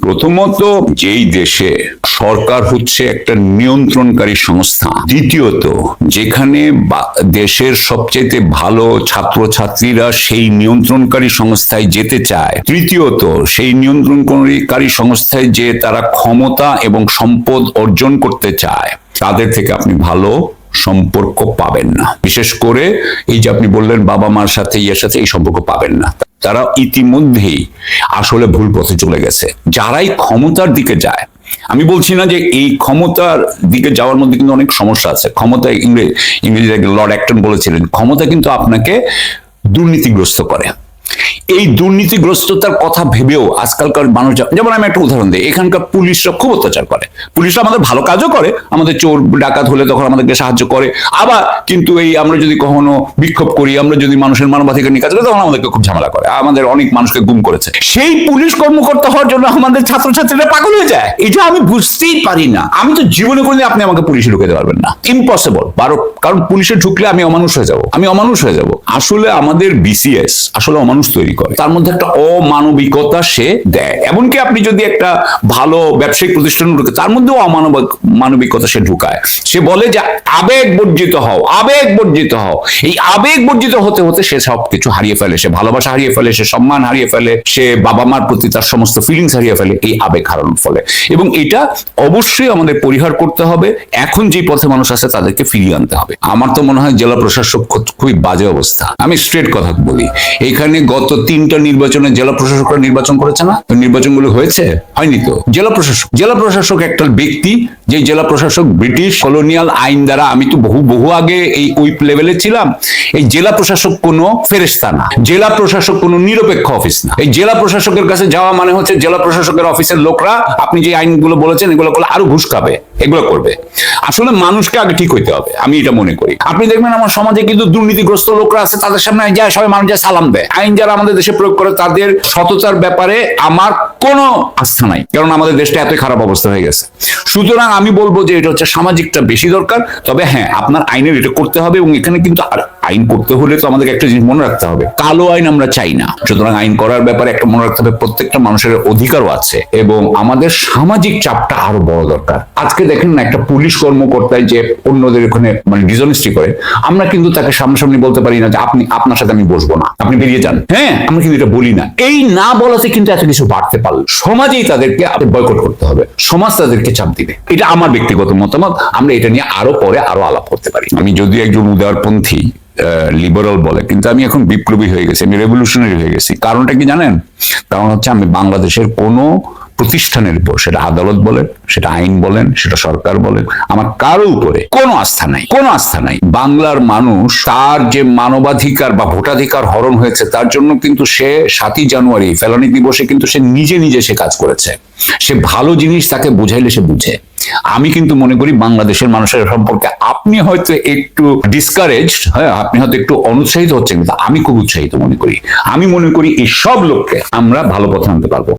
প্রথমত যেই দেশে সরকার হচ্ছে একটা নিয়ন্ত্রণকারী সংস্থা, দ্বিতীয়ত যেখানে দেশের সবচেয়ে ভালো ছাত্রছাত্রীরা সেই নিয়ন্ত্রণকারী সংস্থায় যেতে চায়, তৃতীয়ত সেই নিয়ন্ত্রণকারী সংস্থায় যে তারা ক্ষমতা এবং সম্পদ অর্জন করতে চায়, তাদের থেকে আপনি ভালো সম্পর্ক পাবেন না। বিশেষ করে এই যে আপনি বললেন বাবা মার সাথে, ইয়ের সাথে এই সম্পর্ক পাবেন না। তারা ইতিমধ্যেই আসলে ভুল পথে চলে গেছে। যারাই ক্ষমতার দিকে যায়, আমি বলছি না যে এই ক্ষমতার দিকে যাওয়ার মধ্যে কিন্তু অনেক সমস্যা আছে। ক্ষমতা ইংরেজ ইংরেজি লর্ড অ্যাক্টন বলেছিলেন, ক্ষমতা কিন্তু আপনাকে দুর্নীতিগ্রস্ত করে। এই দুর্নীতিগ্রস্ততার কথা ভেবেও আজকালকার মানুষ যেমন আমি একটা উদাহরণ দিই, এখানকার পুলিশরা খুব অত্যাচার করে। পুলিশরা আমাদের ভালো কাজও করে, আমাদের চোর, ডাকাত হলে তখন আমাদেরকে সাহায্য করে। আবার কিন্তু এই আমরা যদি কখনো বিক্ষোভ করি, আমরা যদি মানুষের মানবাধিকার নিয়ে কাজ করি, তখন আমাদেরকে খুব ঝামেলা করে। আমাদের অনেক মানুষকে গুম করেছে। সেই পুলিশ কর্মকর্তা হওয়ার জন্য আমাদের ছাত্রছাত্রীরা পাগল হয়ে যায়। এটা আমি বুঝতেই পারি না। আমি তো জীবনে কোনোদিন আপনি আমাকে পুলিশে ঢুকে পারবেন না। ইম্পসিবল বারো কারণ পুলিশে ঢুকলে আমি অমানুষ হয়ে যাব। আমি অমানুষ হয়ে যাব। আসলে আমাদের বিসিএস আসলে অমানুষ তৈরি করে। তার মধ্যে একটা অমানবিকতা সে দেয়। এমনকি আপনি যদি একটা ভালো ব্যবসায়িক প্রতিষ্ঠান ঢুকে তার মধ্যেও অমানবিক মানবিকতা সে ঢুকায়। সে বলে যে, আবেগ বর্জিত হও, আবেগ বর্জিত হও। এই আবেগ বর্জিত হতে হতে সে সব কিছু হারিয়ে ফেলে। সে ভালোবাসা হারিয়ে ফেলে, সে সম্মান হারিয়ে ফেলে, সে বাবা মার প্রতি তার সমস্ত ফিলিংস হারিয়ে ফেলে, এই আবেগ হারানোর ফলে। এবং এটা অবশ্যই আমাদের পরিহার করতে হবে। এখন যে পথে মানুষ আছে, তাদেরকে ফিরিয়ে আনতে হবে। আমার তো মনে হয় জেলা প্রশাসক খুবই বাজে অবস্থা। আমি স্ট্রেট কথা বলি। এখানে গত তিনটা নির্বাচনে জেলা প্রশাসকরা নির্বাচন করেছে না? নির্বাচনগুলো হয়েছে? হয়নি তো। জেলা প্রশাসক। জেলা প্রশাসক একটা ব্যক্তি, যে জেলা প্রশাসক ব্রিটিশ কলোনিয়াল আইন দ্বারা আমি তো বহু বহু আগে এই ওই লেভেলে ছিলাম, এই জেলা প্রশাসক কোনো ফেরেস্তা না। জেলা প্রশাসক কোনো নিরপেক্ষ অফিস না। এই জেলা প্রশাসকের কাছে যাওয়া মানে হচ্ছে জেলা প্রশাসকের অফিসের লোকরা, আপনি যে আইনগুলো বলেছেন, এগুলো আরও ঘুষ খাবে, এগুলো করবে। আসলে মানুষকে আগে ঠিক হইতে হবে, আমি এটা মনে করি। আপনি দেখবেন আমার সমাজে কিন্তু দুর্নীতিগ্রস্ত লোকরা আছে, তাদের সামনে যায়, সবাই মানুষ যায়, সালাম দেয়। আইন যারা আমাদের দেশে প্রয়োগ করে, তাদের সততার ব্যাপারে আমার কোনো আস্থা নাই, কারণ আমাদের দেশটা এতই খারাপ অবস্থা হয়ে গেছে। সুতরাং আমি বলব যে এটা হচ্ছে সামাজিকটা বেশি দরকার, তবে হ্যাঁ আপনার আইনের এটা করতে হবে এবং এখানে কিন্তু আর আইন করতে হলে তো আমাদেরকে একটা জিনিস মনে রাখতে হবে, কালো আইন আমরা চাই না। সুতরাং আইন করার ব্যাপারে একটা মনে রাখতে হবে, প্রত্যেকটা মানুষের অধিকারও আছে এবং আমাদের সামাজিক চাপটা আরও বড় দরকার। আজকে দেখেন না, একটা পুলিশ কর্মকর্তায় যে অন্যদের ওখানে মানে ডিজনেস্টি করে, আমরা কিন্তু তাকে সামনাসামনি বলতে পারি না যে আপনি, আপনার সাথে আমি বসবো না, আপনি বেরিয়ে যান। হ্যাঁ আমরা কিন্তু এটা বলি না। এই না বলাতে কিন্তু এত কিছু বাড়তে পারল সমাজেই তাদেরকে বয়কট করতে হবে। সমাজ তাদেরকে চাপ দিবে। এটা আমার ব্যক্তিগত মতামত। আমরা এটা নিয়ে আরও পরে আরও আলাপ করতে পারি। আমি যদি একজন উদারপন্থী লিবারাল বলে, কিন্তু আমি এখন বিপ্লবী হয়ে গেছি, আমি রেভলিউশনারি হয়ে গেছি। কারণটা কি জানেন? কারণ হচ্ছে আমি বাংলাদেশের কোনো প্রতিষ্ঠানের উপর, সেটা আদালত বলেন, সেটা আইন বলেন, সেটা সরকার বলেন, আমার কারও উপরে কোনো আস্থা নাই, কোনো আস্থা নাই। বাংলার মানুষ তার যে মানবাধিকার বা ভোটাধিকার হরণ হয়েছে, তার জন্য কিন্তু সে সাতই জানুয়ারি ফেলানি দিবসে কিন্তু সে নিজে নিজে সে কাজ করেছে। সে ভালো জিনিস তাকে বুঝাইলে সে বুঝে। আমি কিন্তু মনে করি বাংলাদেশের মানুষের সম্পর্কে আপনি হয়তো একটু ডিসকারেজ হ্যাঁ আপনি হয়তো একটু অনুৎসাহিত হচ্ছেন, কিন্তু আমি খুব উৎসাহিত মনে করি। আমি মনে করি এই সব লোককে আমরা ভালো পথে আনতে পারব।